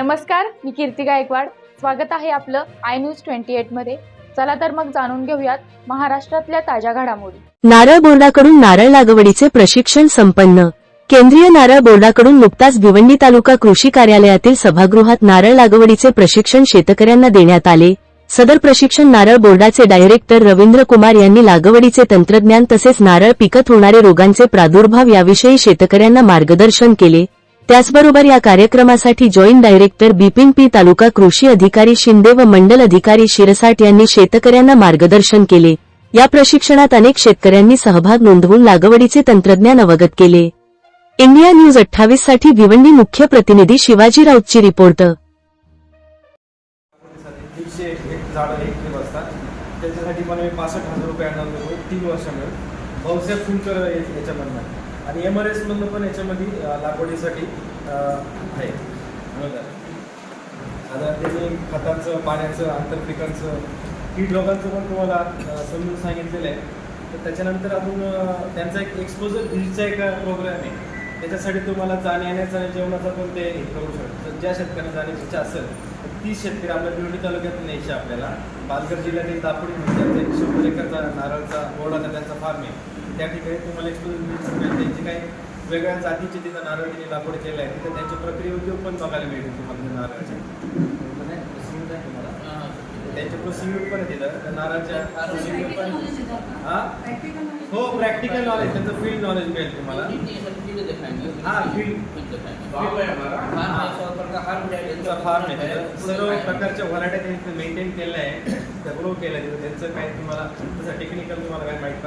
नमस्कार मी कीर्ती गायकवाड. स्वागत आहे आपलं आय न्यूज ट्वेंटी एटमध्ये. चला तर मग जाणून घेऊयात महाराष्ट्रातल्या ताज्या घडामोडी. नारळ बोर्डाकडून नारळ लागवडीचे प्रशिक्षण संपन्न. केंद्रीय नारळ बोर्डाकडून नुकताच भिवंडी तालुका कृषी कार्यालयातील सभागृहात नारळ लागवडीचे प्रशिक्षण शेतकऱ्यांना देण्यात आले. सदर प्रशिक्षण नारळ बोर्डाचे डायरेक्टर रवींद्र कुमार यांनी लागवडीचे तंत्रज्ञान तसेच नारळ पिकत होणारे रोगांचे प्रादुर्भाव याविषयी शेतकऱ्यांना मार्गदर्शन केले. त्याचबरोबर या कार्यक्रमासाठी joint director Bipin P taluka कृषी अधिकारी शिंदे व मंडल अधिकारी शिरसाट यांनी शेतकऱ्यांना मार्गदर्शन केले. या प्रशिक्षणात अनेक शेतकऱ्यांनी सहभाग नोंदवून लागवडीचे तंत्रज्ञान अवगत केले. इंडिया न्यूज अठ्ठावीससाठी भिवंडी मुख्य प्रतिनिधी शिवाजी राऊतची रिपोर्ट. त्याच्यासाठी मला मी पासष्ट हजार रुपये आणणार होतो. तीन वर्षामध्ये भाऊसाहेब फुलकर याच्यामधनं. आणि एम आर एसमधनं पण याच्यामध्ये लागवडीसाठी आहे. आता त्यांनी खताचं पाण्याचं आंतरपिकांचं कीड रोगांचं पण तुम्हाला समजून सांगितलेलं आहे. तर त्याच्यानंतर अजून त्यांचा एक एक्सपोजर हिलचा एक प्रोग्राम आहे. त्याच्यासाठी तुम्हाला जाण्या येण्याचा आणि जेवणाचा पण ते हे करू शकतो. तर ज्या शेतकऱ्यांना जाण्याची इच्छा असेल तर तीस शेतकरी आपल्या भिवंडी तालुक्यात न्यायचे आपल्याला. पालघर जिल्ह्यातील दापोडी म्हणजे त्यांचा एक शंभर एकरचा नारळचा बोर्डाचा त्यांचा फार्म आहे. त्या ठिकाणी तुम्हाला एक्सपोजर मिळेल त्यांचे काही वेगळ्या जातीचे तिथं नारळ त्यांनी लागवड केलं आहे तिथं त्यांचे प्रक्रिया उद्योग पण बघायला मिळतील तुम्हाला नारळाचे. त्यांचे प्रोसिड्यूर पण आहे तिथं. नारळाच्या प्रोसिड्यूर पण हा? हो प्रॅक्टिकल नॉलेज त्यांचं फील्ड नॉलेज मिळेल तुम्हाला. हाँ, फील्ड फार्म आहे सर्व प्रकारच्या व्हरायट्या त्यांनी मेंटेन केल्या. आहे ग्रो केल्या तिथं. त्यांचं काही तुम्हाला तसं टेक्निकल तुम्हाला काही माहिती